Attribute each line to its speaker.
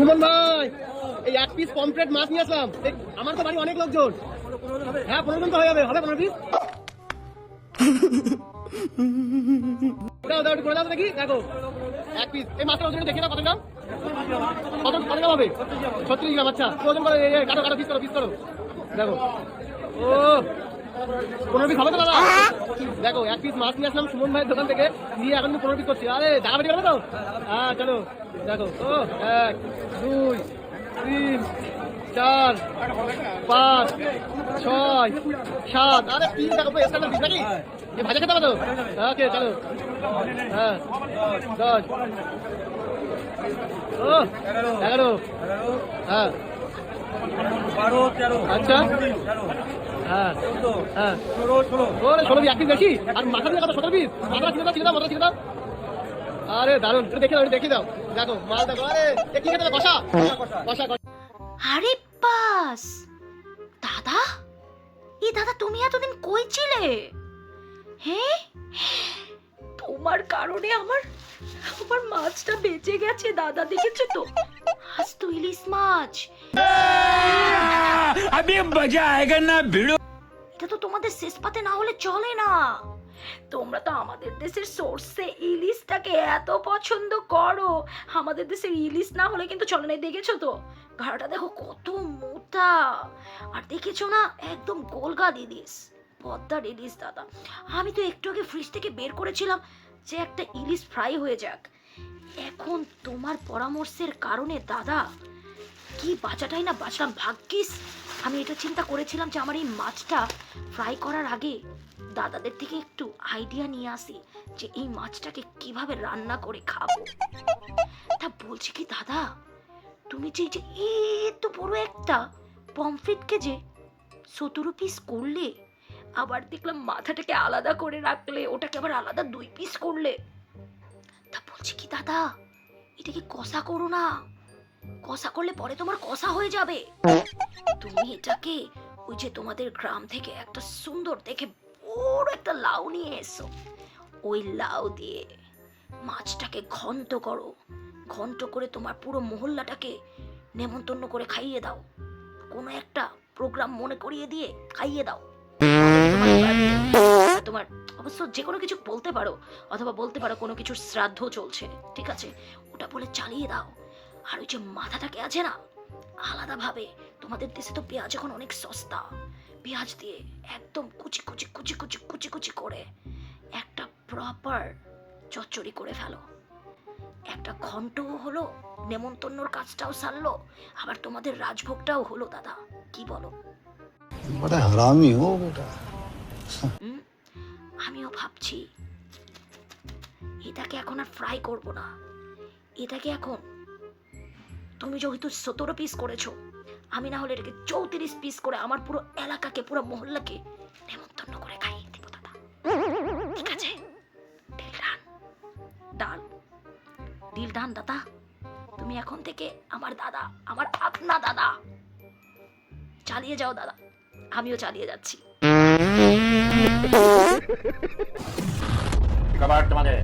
Speaker 1: সুমন ভাই, এই এক পিস পমফ্রেট মাছ নিয়ে আসলাম। আমার তো বাড়ি অনেক লোকজন। হ্যাঁ পনেরো জন তো হয়ে যাবে। হবে পনেরো পিস দাও তো দেখো। এক পিস এই মাছটা ওজন দেখি না কত গ্রাম? কত কত গ্রাম হবে? ছত্রিশ গ্রাম আচ্ছা। ওজন করো কাটো কাটো পিস করো পিস করো। দেখো। ও পনেরো পিস হবে তো দাদা? দেখো, এক পিস মাছ নিয়ে আসলাম সুমন ভাইয়ের দোকান থেকে, নিয়ে এখন পনেরো পিস করছি। আরে জায়গা বেরিয়ে গেলো তো? হ্যাঁ চলো। দেখো, ও, এক, দুই, তিন, চার, পাঁচ, ছয়, সাত, আরে, তিন দেখো স্ট্যান্ডার্ড পিস নাকি? এ ভাজা খেতে হবে তো? ওকে, চলো। হ্যাঁ দশ। ও, এগারো। হ্যাঁ। আরে এ
Speaker 2: দাদা? দাদা, তুমি এতদিন কই ছিলে? তোমার কারণে আমার আমার মাছটা বেঁচে গেছে, দাদা, দেখেছ তো? আস্ত ইলিশ মাছ
Speaker 3: আমি মজা আয়েগা না ভিড়ো
Speaker 2: এটা তো তোমাদের শেষ পাতে না হলে চলে না তোমরা তো আমাদের দেশের সোর্সে ইলিশটাকে এত পছন্দ করো আমাদের দেশের ইলিশ না হলে কিন্তু চলে নাই দেখেছ তো ঘাড়াটা দেখো কত মোটা আর দেখেছ না একদম গোলগা ইলিশ পদ্মার ইলিশ, দাদা। আমি তো একটু আগে ফ্রিজ থেকে বের করেছিলাম, যে একটা ইলিশ ফ্রাই হয়ে যাক। এখন তোমার পরামর্শের কারণে, দাদা, কি বাঁচাটাই না বাঁচলাম। ভাগ্যিস, আমি এটা চিন্তা করেছিলাম যে আমার এই মাছটা ফ্রাই করার আগে দাদাদের থেকে একটু আইডিয়া নিয়ে আসি, যে এই মাছটাকে কীভাবে রান্না করে খাব। তা বলছি কি, দাদা, তুমি যে যে এত বড় একটা পমফ্রেটকে যে সতেরো পিস করলে আবার দেখলাম মাথাটাকে আলাদা করে রাখলে, ওটাকে আবার আলাদা দুই পিস করলে। তা বলছি কি দাদা এটাকে কষা করো না? কষা করলে পরে তোমার কষা হয়ে যাবে। তুমি এটাকে ওই যে তোমাদের গ্রাম থেকে একটা সুন্দর দেখে বড় একটা লাউ নিয়ে এসো। ওই লাউ দিয়ে মাছটাকে ঘন্ট করো। ঘন্ট করে তোমার পুরো মহল্লাটাকে নেমন্তন্ন করে খাইয়ে দাও। কোনো একটা প্রোগ্রাম মনে করিয়ে দিয়ে খাইয়ে দাও। তোমার অবশ্য যে কোনো কিছু বলতে পারো অথবা বলতে পারো কোনো কিছুর শ্রাদ্ধ চলছে ঠিক আছে? ওটা বলে চালিয়ে দাও। আর ওই যে মাথাটাকে আছে না? আলাদাভাবে। তোমাদের দেশে তো পেঁয়াজ এখন অনেক সস্তা। পেঁয়াজ দিয়ে একদম কুচি কুচি কুচি কুচি কুচি কুচি করে একটা প্রপার চচ্চড়ি করে ফেলো। একটা ঘন্টও হলো নেমন্তন্নর কাজটাও সারলো আবার তোমাদের রাজভোগটাও হলো দাদা। কি বলো? হারামি আমিও ভাবছি, এটাকে এখন আর ফ্রাই করব না। এটাকে এখন তুমি যেহেতু সতেরো পিস করেছ, আমি না হলে এটাকে চৌত্রিশ পিস করে আমার পুরো এলাকাকে, পুরো মহল্লাকে নেমন্তন্ন করে খাইয়ে দেবো দাদা ঠিক আছে? ডিল। ডিল ডান, দাদা। তুমি এখন থেকে আমার দাদা, আমার আপনা দাদা। চালিয়ে যাও, দাদা। আমিও চালিয়ে যাচ্ছি।
Speaker 4: কবার তোমাদের